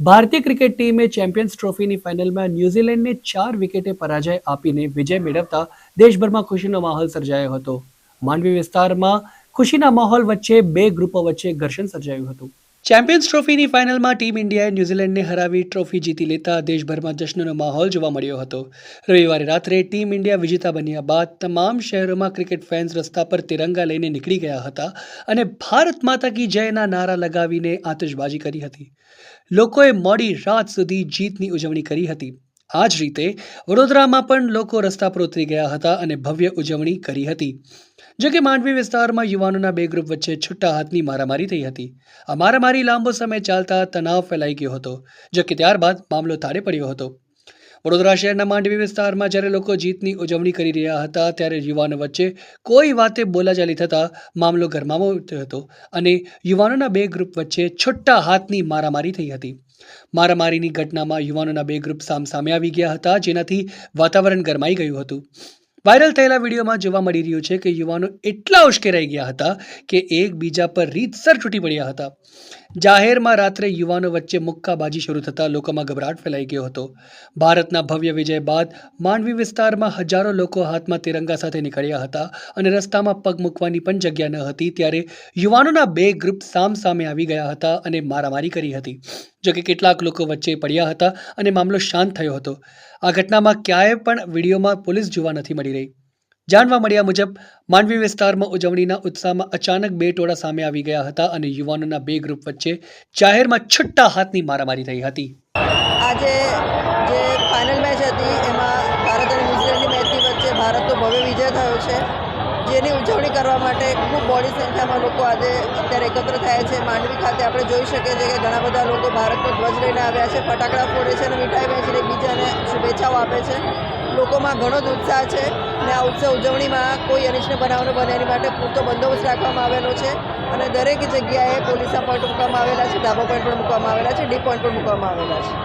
ભારતીય ક્રિકેટ ટીમે ચેમ્પિયન્સ ટ્રોફીની ફાઇનલમાં ન્યૂઝીલેન્ડને ચાર વિકેટે પરાજય આપીને વિજય મેળવતા દેશભરમાં ખુશીનો માહોલ સર્જાયો હતો. માંડવી વિસ્તારમાં ખુશીના માહોલ વચ્ચે બે ગ્રુપો વચ્ચે ઘર્ષણ સર્જાયું હતું. ચેમ્પિયન્સ ટ્રોફીની ફાઇનલમાં ટીમ ઇન્ડિયાએ ન્યૂઝીલેન્ડને હરાવી ટ્રોફી જીતી લેતા દેશભરમાં જશ્નનો માહોલ જોવા મળ્યો હતો. રવિવારે રાત્રે ટીમ ઇન્ડિયા વિજેતા બન્યા બાદ તમામ શહેરોમાં ક્રિકેટ ફેન્સ રસ્તા પર તિરંગા લઈને નીકળી ગયા હતા અને ભારત માતા કી જયના નારા લગાવીને આતશબાજી કરી હતી. લોકોએ મોડી રાત સુધી જીતની ઉજવણી કરી હતી. આ જ રીતે વડોદરામાં પણ લોકો રસ્તા પર ઉતરી ગયા હતા અને ભવ્ય ઉજવણી કરી હતી. જો કે માંડવી વિસ્તારમાં યુવાનોના બે ગ્રુપ વચ્ચે છૂટા હાથની મારામારી થઈ હતી. આ મારામારી લાંબો સમય ચાલતા તણાવ ફેલાઈ ગયો હતો જો કે ત્યારબાદ મામલો થાળે પડ્યો હતો. વડોદરા શહેરના માંડવી વિસ્તારમાં જ્યારે લોકો જીતની ઉજવણી કરી રહ્યા હતા, ત્યારે યુવાનો વચ્ચે કોઈ વાતે બોલાચાલી થતાં મામલો ગરમાવો ઉઠ્યો હતો અને યુવાનોના બે ગ્રુપ વચ્ચે છૂટા હાથની મારામારી થઈ હતી. મારામારીની ઘટનામાં યુવાનોના બે ગ્રુપ સામસામે આવી ગયા હતા, જેનાથી વાતાવરણ ગરમાઈ ગયું હતું. વાયરલ થયેલા વિડીયોમાં જોવા મળી રહ્યું છે કે યુવાનો એટલા ઉશ્કેરાઈ ગયા હતા કે એકબીજા પર રીતસર છૂટી પડ્યા હતા. જાહેરમાં રાત્રે યુવાનો વચ્ચે મુક્કાબાજી શરૂ થતાં લોકોમાં ગભરાટ ફેલાઈ ગયો હતો. ભારતના ભવ્ય વિજય બાદ માંડવી વિસ્તારમાં હજારો લોકો હાથમાં તિરંગા સાથે નીકળ્યા હતા અને રસ્તામાં પગ મૂકવાની પણ જગ્યા ન હતી ત્યારે યુવાનોના બે ગ્રુપ સામ સામે આવી ગયા હતા અને મારામારી કરી હતી. જોકે કેટલાક લોકો વચ્ચે પડ્યા હતા અને મામલો શાંત થયો હતો. આ ઘટનામાં ક્યાંય પણ વિડીયોમાં પોલીસ જોવા નથી મળી રહી. જાણવા મળ્યા મુજબ, માંડવી વિસ્તારમાં ઉજવણીના ઉત્સાહમાં અચાનક બે ટોળા સામે આવી ગયા હતા અને યુવાનોના બે ગ્રુપ વચ્ચે જાહેરમાં છૂટા હાથની મારામારી થઈ હતી. આજે જે ફાઇનલ મેચ હતી, એમાં ભારત અને ન્યૂઝીલેન્ડની મેચની વચ્ચે ભારતનો ભવ્ય વિજય થયો છે. જેની ઉજવણી કરવા માટે ખૂબ બોડી સંખ્યામાં લોકો આજે અત્યારે એકત્ર થયા છે. માંડવી ખાતે આપણે જોઈ શકીએ છીએ કે ઘણા બધા લોકો ભારતનો ધ્વજ લઈને આવ્યા છે. ફટાકડા ફોડે છે અને મીઠાઈ વહેંચીને એકબીજાને શુભેચ્છાઓ આપે છે. લોકોમાં ઘણો જ ઉત્સાહ છે અને આ ઉત્સવ ઉજવણીમાં કોઈ અનિષ્ટ બનાવનો બને એની માટે પૂરતો બંદોબસ્ત રાખવામાં આવેલો છે અને દરેક જગ્યાએ પોલીસના પોઈન્ટ મૂકવામાં આવેલા છે, ધાબા પોઈન્ટ પણ મૂકવામાં આવેલા છે, ડી પોઈન્ટ પણ મૂકવામાં આવેલા છે.